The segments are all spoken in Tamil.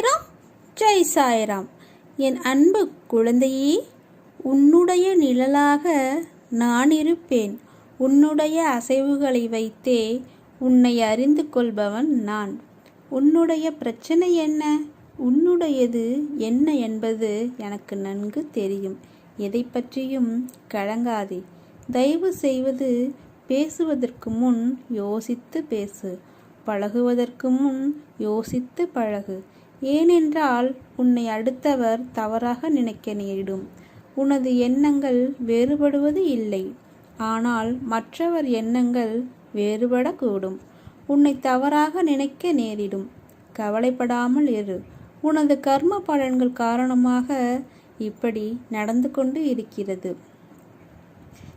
சாய்ராம் ஜெய் சாய்ராம். என் அன்பு குழந்தையே உன்னுடைய நிழலாக நான் இருப்பேன். உன்னுடைய அசைவுகளை வைத்தே உன்னை அறிந்து கொள்பவன் நான். உன்னுடைய பிரச்சனை என்ன? உன்னுடையது என்ன என்பது எனக்கு நன்கு தெரியும். எதை பற்றியும் கலங்காதே. தயவு செய்வது பேசுவதற்கு முன் யோசித்து பேசு. பழகுவதற்கு முன் யோசித்து பழகு. ஏனென்றால் உன்னை அடுத்தவர் தவறாக நினைக்க நேரிடும். உனது எண்ணங்கள் வேறுபடுவது இல்லை. ஆனால் மற்றவர் எண்ணங்கள் வேறுபடக்கூடும். உன்னை தவறாக நினைக்க நேரிடும். கவலைப்படாமல் இரு. உனது கர்ம பலன்கள் காரணமாக இப்படி நடந்து கொண்டு இருக்கிறது.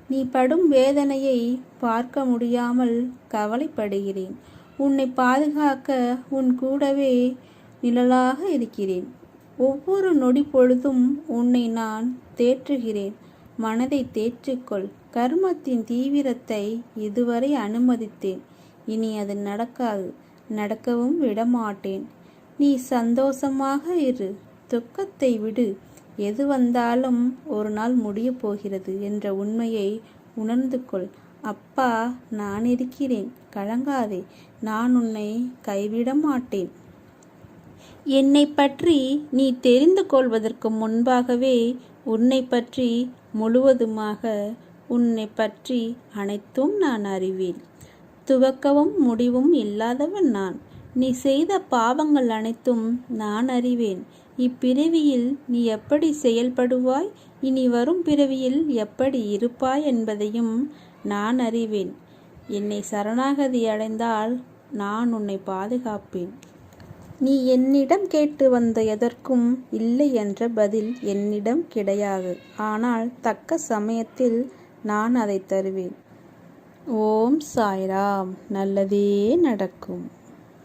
நீ படும் வேதனையை பார்க்க முடியாமல் கவலைப்படுகிறேன். உன்னை பாதுகாக்க உன் கூடவே நிழலாக இருக்கிறேன். ஒவ்வொரு நொடி பொழுதும் உன்னை நான் தேற்றுகிறேன். மனதை தேற்றிக்கொள். கர்மத்தின் தீவிரத்தை இதுவரை அனுமதித்தேன். இனி அது நடக்காது. நடக்கவும் விடமாட்டேன். நீ சந்தோஷமாக இரு. துக்கத்தை விடு. எது வந்தாலும் ஒரு நாள் முடியப் போகிறது என்ற உண்மையை உணர்ந்து கொள். அப்பா நான் இருக்கிறேன். கலங்காதே. நான் உன்னை கைவிட மாட்டேன் என்னை பற்றி நீ தெரிந்து கொள்வதற்கு முன்பாகவே உன்னை பற்றி முழுவதுமாக உன்னை பற்றி அனைத்தும் நான் அறிவேன். துவக்கவும் முடிவும் இல்லாதவன் நான். நீ செய்த பாவங்கள் அனைத்தும் நான் அறிவேன். இப்பிறவியில் நீ எப்படி செயல்படுவாய்? இனி வரும் பிறவியில் எப்படி இருப்பாய் என்பதையும் நான் அறிவேன். என்னை சரணாகதி அடைந்தால் நான் உன்னை பாதுகாப்பேன். நீ என்னிடம் கேட்டு வந்த எதற்கும் இல்லை என்ற பதில் என்னிடம் கிடையாது. ஆனால் தக்க சமயத்தில் நான் அதை தருவேன். ஓம் சாய்ராம். நல்லதே நடக்கும்.